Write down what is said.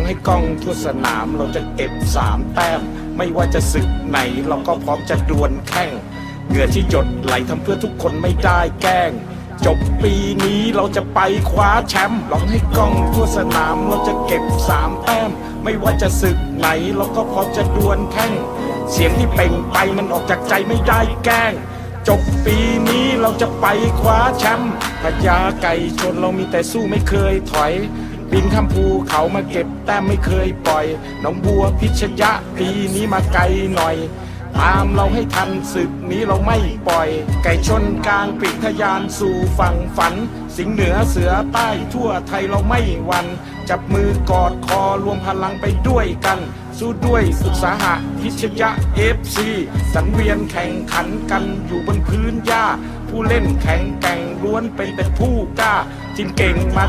องให้กล้องทั่วสนามเราจะเก็บสามแต้ม ไม่ว่าจะศึกไหนเราก็พร้อมจะดวลแข่งเหงื่อที่หยดไหลทำเพื่อทุกคนไม่ได้แกล้ง จบปีนี้เราจะไปคว้าแชมป์ลองให้กล้องทั่วสนามเราจะเก็บสามแต้ม ไม่ว่าจะศึกไหนเราก็พร้อมจะดวลแข่ง เสียงที่เป่งไปมันออกจากใจไม่ได้แกล้งจบปีนี้เราจะไปคว้าแชมป์พญาไก่ชนเรามีแต่สู้ไม่เคยถอย บินข้ามภูเขามาเก็บแต้มไม่เคยปล่อย น้องบัวพิชยะปีนี้มาไกลหน่อย ตามเราให้ทันศึกนี้เราไม่ปล่อย ไก่ชนกลางปีกทะยานสู่ฝั่งฝัน สิงห์เหนือเสือใต้ทั่วไทยเราไม่หวัน จับมือกอดคอรวมพลังไปด้วยกัน สู้ด้วยอุตสาหะพิชยะเอฟซีสังเวียนแข่งขันกันอยู่บนพื้นหญ้า ผู้เล่นแข่งแกร่งล้วนเป็นแต่ผู้กล้าทีมเก่งมา